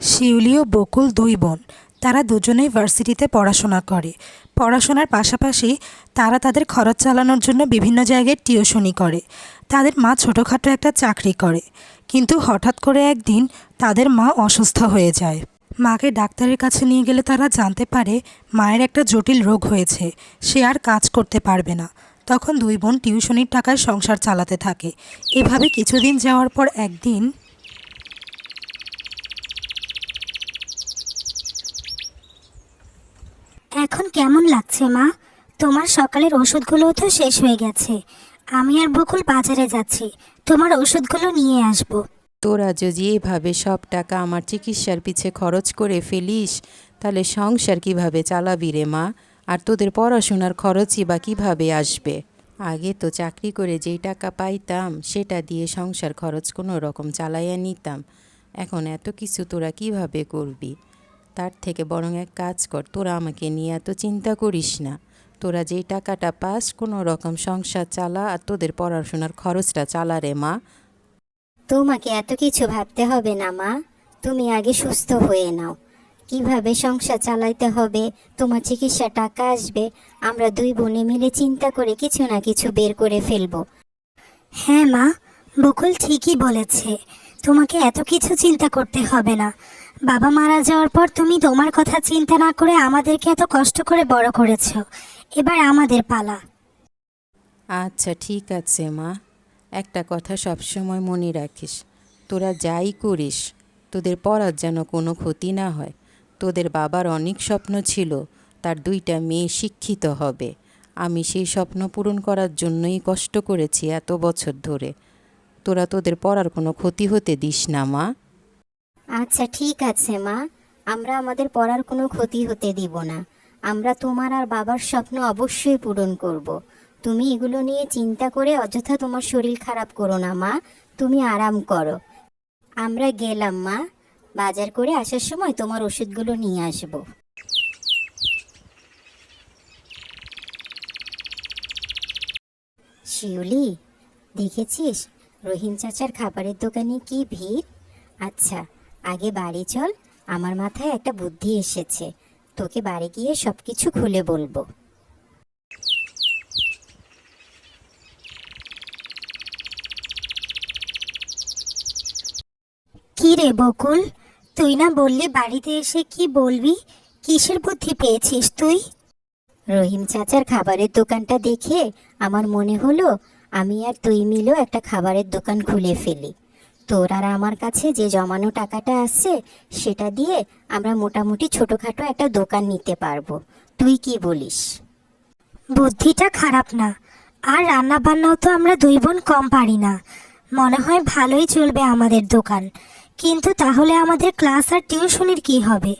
শিউলি ও বকুল দুই বোন। তারা দুজনেই ভার্সিটিতে পড়াশোনা করে। পড়াশোনার পাশাপাশি তারা তাদের খরচ চালানোর জন্য বিভিন্ন জায়গায় টিউশনি করে। তাদের মা ছোটোখাটো একটা চাকরি করে। কিন্তু হঠাৎ করে একদিন তাদের মা অসুস্থ হয়ে যায়। মাকে ডাক্তারের কাছে নিয়ে গেলে তারা জানতে পারে মায়ের একটা জটিল রোগ হয়েছে। সে আর কাজ করতে পারবে না। তখন দুই বোন টিউশনির টাকায় সংসার চালাতে থাকে। এভাবে কিছুদিন যাওয়ার পর একদিন এখন কেমন লাগছে, মা? তোমার সকালের ওষুধগুলোও তো শেষ হয়ে গেছে। আমি আর বকুল বাজারে যাচ্ছি। তোমার ওষুধগুলো নিয়ে আসব। তোরা যদি এভাবে সব টাকা আমার চিকিৎসার পিছে খরচ করে ফেলিস, তাহলে সংসার কীভাবে চালাবি রে, মা? আর তোদের পড়াশোনার খরচই বা কীভাবে আসবে? আগে তো চাকরি করে যেই টাকা পাইতাম, সেটা দিয়ে সংসার খরচ কোনো রকম চালাইয়া নিতাম। এখন এত কিছু তোরা কীভাবে করবি? তার থেকে বরং এক কাজ কর, তোরা আমাকে নিয়ে এত চিন্তা করিস না। তোরা যেই টাকাটা পাস, কোনো রকম সংসার চালা আর তোদের পড়াশোনার খরচটা চালা রে মা। তোমাকে এত কিছু ভাবতে হবে না মা। তুমি আগে সুস্থ হয়ে নাও। কীভাবে সংসার চালাইতে হবে? তোমার চিকিৎসা টাকা আসবে। আমরা দুই বোনে মিলে চিন্তা করে কিছু না কিছু বের করে ফেলব। হ্যাঁ মা, বকুল ঠিকই বলেছে। তোমাকে এত কিছু চিন্তা করতে হবে না। বাবা মারা যাওয়ার পর তুমি তোমার কথা চিন্তা না করে আমাদেরকে এত কষ্ট করে বড় করেছ। এবার আমাদের পালা। আচ্ছা ঠিক আছে মা। একটা কথা সবসময় মনে রাখিস। তোরা যাই করিস, তোদের পড়ার যেন কোনো ক্ষতি না হয়। তোদের বাবার অনেক স্বপ্ন ছিল, তার দুইটা মেয়ে শিক্ষিত হবে। আমি সেই স্বপ্ন পূরণ করার জন্যই কষ্ট করেছি এত বছর ধরে। তোরা তোদের পড়ার কোনো ক্ষতি হতে দিস না মা। আচ্ছা ঠিক আছে, মা। আমরা আমাদের পড়ার কোনো ক্ষতি হতে দিব না। আমরা তোমার আর বাবার স্বপ্ন অবশ্যই পূরণ করব। তুমি এগুলো নিয়ে চিন্তা করে অযথা তোমার শরীর খারাপ করো না, মা। তুমি আরাম করো। আমরা গেলাম, মা। বাজার করে আসার সময় তোমার ওষুধগুলো নিয়ে আসব। শিউলি, দেখেছিস? রহিম চাচার খাবারের দোকানে কি ভিড়? আচ্ছা আগে বাড়ি চল, আমার মাথায় একটা বুদ্ধি এসেছে। তোকে বাড়ি গিয়ে সব কিছু খুলে বলব। কি রে বকুল? তুই না বললি বাড়িতে এসে কি বলবি? কিসের বুদ্ধি পেয়েছিস তুই? রহিম চাচার খাবারের দোকানটা দেখে আমার মনে হলো, আমি আর তুই মিলেও একটা খাবারের দোকান খুলে ফেলি। তোর আর আমার কাছে যে জমানো টাকাটা আসছে সেটা দিয়ে আমরা মোটামুটি ছোটোখাটো একটা দোকান নিতে পারব। তুই কি বলিস? বুদ্ধিটা খারাপ না। আর রান্না বান্নাও তো আমরা দুই বোন কম পারি না। মনে হয় ভালোই চলবে আমাদের দোকান। কিন্তু তাহলে আমাদের ক্লাস আর টিউশনির কি হবে?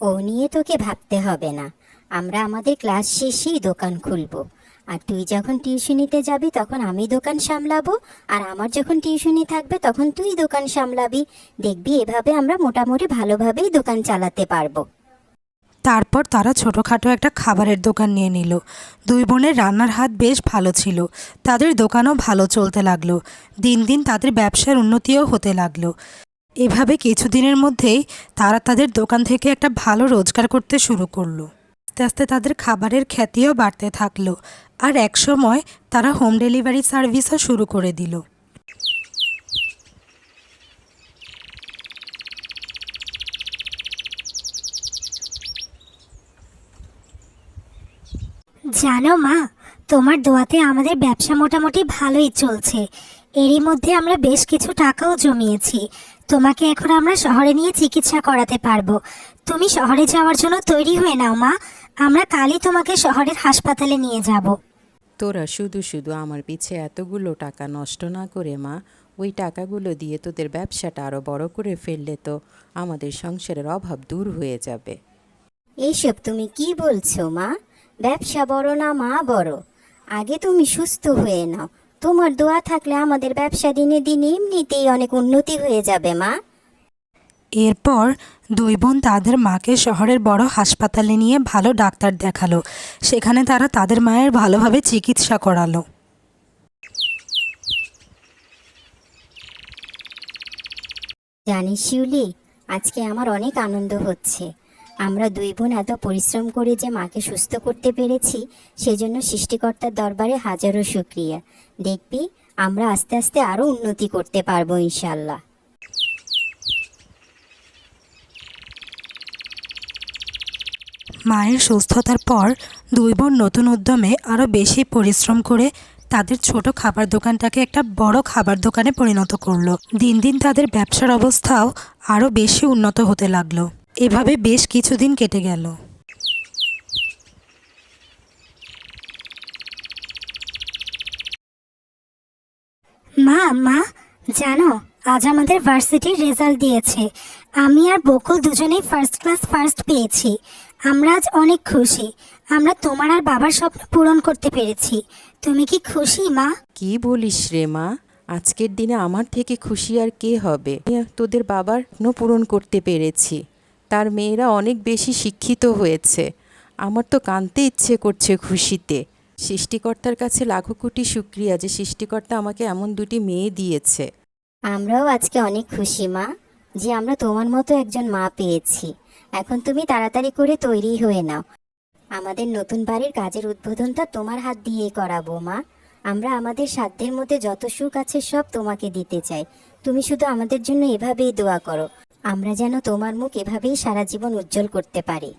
ও নিয়ে তোকে ভাবতে হবে না। আমরা আমাদের ক্লাস শেষেই দোকান খুলবো। আর তুই যখন টিউশনিতে যাবি, তখন আমি দোকান সামলাবো। আর আমার যখন টিউশনি থাকবে, তখন তুই দোকান সামলাবি। দেখবি, এভাবে আমরা মোটামুটি ভালোভাবেই দোকান চালাতে পারব। তারপর তারা ছোটোখাটো একটা খাবারের দোকান নিয়ে নিল। দুই বোনের রান্নার হাত বেশ ভালো ছিল। তাদের দোকানও ভালো চলতে লাগল। দিন দিন তাদের ব্যবসার উন্নতিও হতে লাগল। এভাবে কিছুদিনের মধ্যেই তারা তাদের দোকান থেকে একটা ভালো রোজগার করতে শুরু করল। আস্তে আস্তে তাদের খাবারের খ্যাতিও বাড়তে থাকল। আর একসময় তারা হোম ডেলিভারি সার্ভিসও শুরু করে দিল। জানো মা, তোমার দোয়াতে আমাদের ব্যবসা মোটামুটি ভালোই চলছে। এরই মধ্যে আমরা বেশ কিছু টাকাও জমিয়েছি। তোমাকে এখন আমরা শহরে নিয়ে চিকিৎসা করাতে পারব। তুমি শহরে যাওয়ার জন্য তৈরি হয়ে নাও মা। আমরা কালই তোমাকে শহরের হাসপাতালে নিয়ে যাব। তোরা শুধু শুধু আমার পিছে এতগুলো টাকা নষ্ট না করে মা, ওই টাকাগুলো দিয়ে তোদের ব্যবসাটা আরও বড় করে ফেললে তো আমাদের সংসারের অভাব দূর হয়ে যাবে। এইসব তুমি কি বলছো মা? ব্যবসা বড় না মা বড়? আগে তুমি সুস্থ হয়ে নাও। তোমার দোয়া থাকলে আমাদের ব্যবসা দিনে দিনে এমনিতেই অনেক উন্নতি হয়ে যাবে মা। এরপর দুই বোন তাদের মাকে শহরের বড় হাসপাতালে নিয়ে ভালো ডাক্তার দেখাল। সেখানে তারা তাদের মায়ের ভালোভাবে চিকিৎসা করালো। জানিস শিউলি, আজকে আমার অনেক আনন্দ হচ্ছে। আমরা দুই বোন এত পরিশ্রম করে যে মাকে সুস্থ করতে পেরেছি, সেজন্য সৃষ্টিকর্তার দরবারে হাজারো শুক্রিয়া। দেখবি, আমরা আস্তে আস্তে আরও উন্নতি করতে পারব ইনশাল্লাহ মায়ের সুস্থতার পর দুই বোন নতুন উদ্যমে আরও বেশি পরিশ্রম করে তাদের ছোট খাবার দোকানটাকে একটা বড় খাবার দোকানে পরিণত করল। দিন দিন তাদের ব্যবসার অবস্থাও আরও বেশি উন্নত হতে লাগল। এভাবে বেশ কিছুদিন কেটে গেল। মা মা, জানো, আজ আমাদের ভার্সিটির রেজাল্ট দিয়েছে। আমি আর বকুল দুজনেই ফার্স্ট ক্লাস ফার্স্ট পেয়েছি। আমরা আজ অনেক খুশি। আমরা তোমার আর বাবার স্বপ্ন পূরণ করতে পেরেছি। তুমি কি খুশি মা? কি বলিস রে মা? আজকের দিনে আমার থেকে খুশি আর কে হবে? তোদের বাবার স্বপ্ন পূরণ করতে পেরেছি। তার মেয়েরা অনেক বেশি শিক্ষিত হয়েছে। আমার তো কাঁদতে ইচ্ছে করছে খুশিতে। সৃষ্টিকর্তার কাছে লাখো কোটি শুক্রিয়া যে সৃষ্টিকর্তা আমাকে এমন দুটি মেয়ে দিয়েছে। আমরাও আজকে অনেক খুশি মা যে আমরা তোমার মতো একজন মা পেয়েছি। এখন তুমি তাড়াতাড়ি করে তৈরি হয়ে নাও। আমাদের নতুন বাড়ির কাজের উদ্বোধনটা তোমার হাত দিয়ে করাবো, মা। আমরা আমাদের সাধ্যের মধ্যে যত সুখ আছে সব তোমাকে দিতে চাই। তুমি শুধু আমাদের জন্য এভাবেই দোয়া করো। আমরা যেন তোমার মুখ এভাবেই সারা জীবন উজ্জ্বল করতে পারি।